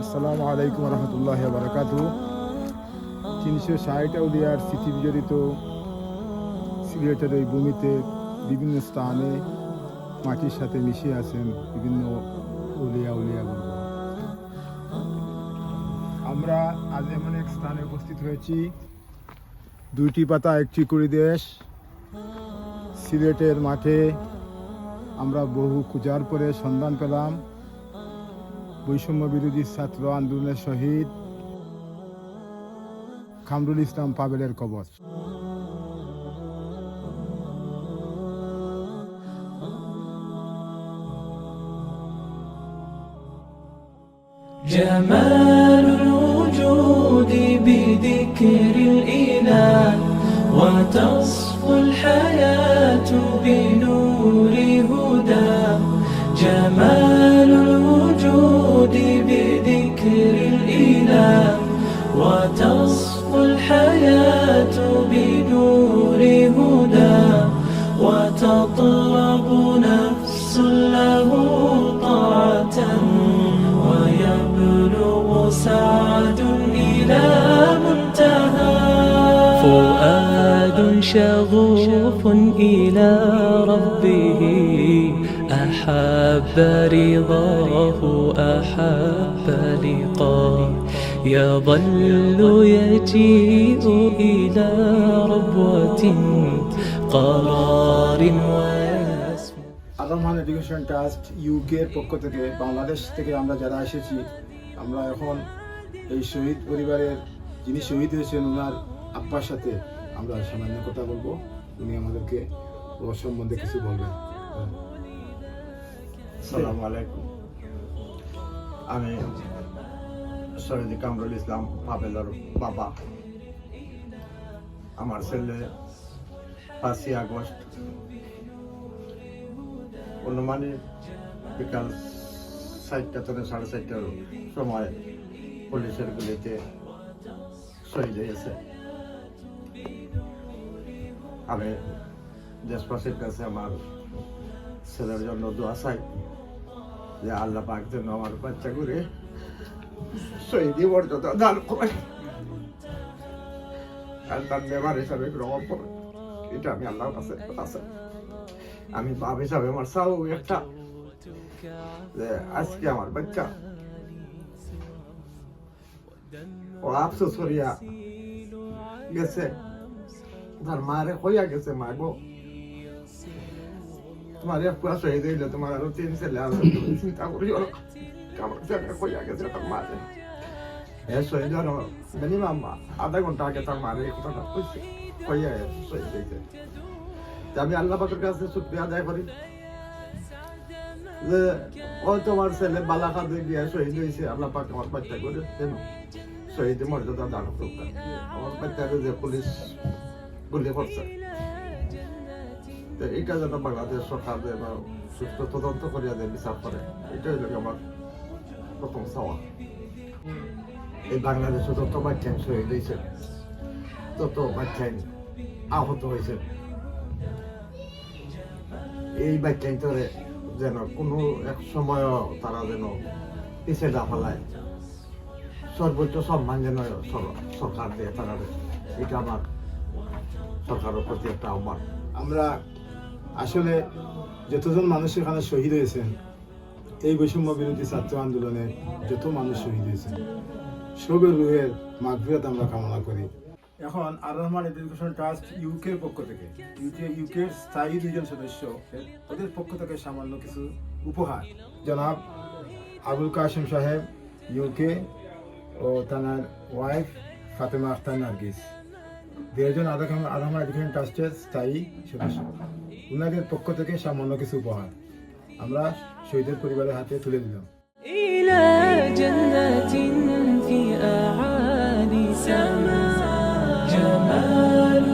আসসালামু আলাইকুম রহমতুল্লাহ বারাকাতু তিনশো ষাট আউলিয়ার স্মৃতি বিজড়িত সিলেটের এই ভূমিতে বিভিন্ন স্থানে মাটির সাথে মিশে আছেন বিভিন্ন উলিয়া উলিয়া আমরা আজ এমন এক স্থানে উপস্থিত হয়েছি, দুইটি পাতা, একটি কুড়ি দেশ। সিলেটের মাঠে আমরা বহু খুঁজার পরে সন্ধান পেলাম। বৈষম্য বিরোধী ছাত্র আন্দোলনের শহীদ খামরুল ইসলাম পাবেলের কবর جمال الوجود بذكر الإله وتصفو الحياة بنور هدى جمال الحياة بنور هدى وتطلب نفس له طاعة ويبلغ سعد إلى منتهى. فؤاد شغوف إلى ربه أحب رضاه أحب لقاه. يظل يجيء إلى ربوة قرار ويسمو আর রহমান এডুকেশন ট্রাস্ট ইউকের পক্ষ থেকে বাংলাদেশ থেকে আমরা যারা এসেছি আমরা এখন এই শহীদ পরিবারের যিনি শহীদ হয়েছেন ওনার আব্বার সাথে আমরা সামান্য কথা বলবো উনি আমাদেরকে ওর সম্বন্ধে কিছু বলবেন আসসালামু আলাইকুম আমি শহীদ কামরুল ইসলাম পাবেলার বাবা। আমার ছেলে পাঁচই আগস্ট। অনুমানিক বিকাল চারটা থেকে সাড়ে চারটার সময় পুলিশের গুলিতে শহীদ হয়েছে। আমি দেশবাসীর কাছে আমার ছেলের জন্য দোয়া চাই যে আল্লাহ পাক যেন আমার বাচ্চা করে শহীদি মর্যাদা দান করে আর তার ব্যবহার হিসাবে গ্রহণ করে এটা আমি আল্লাহর কাছে আছে আমি বাপ হিসাবে আমার চাও একটা যে আজকে আমার বাচ্চা ও আফসোস করিয়া গেছে তার মারে হইয়া গেছে মা গো তোমার এক পুরা শহীদ হইলে তোমার আরও তিন ছেলে আরও তুমি চিন্তা করিও না আমার ছেলে হইয়া গেছে তার মারে এ শহীদ হলো মিনিমাম আধা ঘণ্টা আগে তার মারে এই কথাটা কইছে। তা আমি আল্লাহ পাকের কাছে শুক্রিয়া আদায় করি যে, ও তোমার ছেলে বালাখাতে গিয়ে শহীদ হয়েছে আল্লাহ পাক আমার বাচ্চা করে শহীদ মর্যাদা আমার বাচ্চাকে যে পুলিশ গুলি করছে। তো যেন বাংলাদেশ সরকার যেন সুস্থ তদন্ত করিয়া দেয়, বিচার করে। এটাই হলো আমার প্রথম চাওয়া। এই বাংলাদেশে যত বাচ্চান শহীদ হয়েছে, তত বাচ্চান আহত হয়েছে। এই বাচ্চান তোরে যেন কোনো এক সময় তারা যেন পিছিয়ে না ফেলায়। সর্বোচ্চ সম্মান যেন সর- সরকার দিয়ে তারা। এটা আমার সরকারের প্রতি একটা আহ্বান আমরা আসলে যতজন মানুষ এখানে শহীদ হয়েছেন এই বৈষম্য বিরোধী ছাত্র আন্দোলনে যত মানুষ শহীদ হয়েছেন সবের রুহের মাগফিরাত আমরা কামনা করি। এখন আর রহমান এডুকেশন ট্রাস্ট ইউকের পক্ষ থেকে ইউকে ইউকের স্থায়ী দুইজন সদস্য ওদের পক্ষ থেকে সামান্য কিছু উপহার। জনাব আবুল কাসিম সাহেব ইউকে ও তানার ওয়াইফ ফাতেমা আখতার নার্গিস। দুজন আদামা এডুকেশন ট্রাস্টের স্থায়ী সদস্য। ওনাদের পক্ষ থেকে সামান্য কিছু উপহার। আমরা শহীদের পরিবারের হাতে তুলে দিলাম إلى جنة في أعالي سماء جمال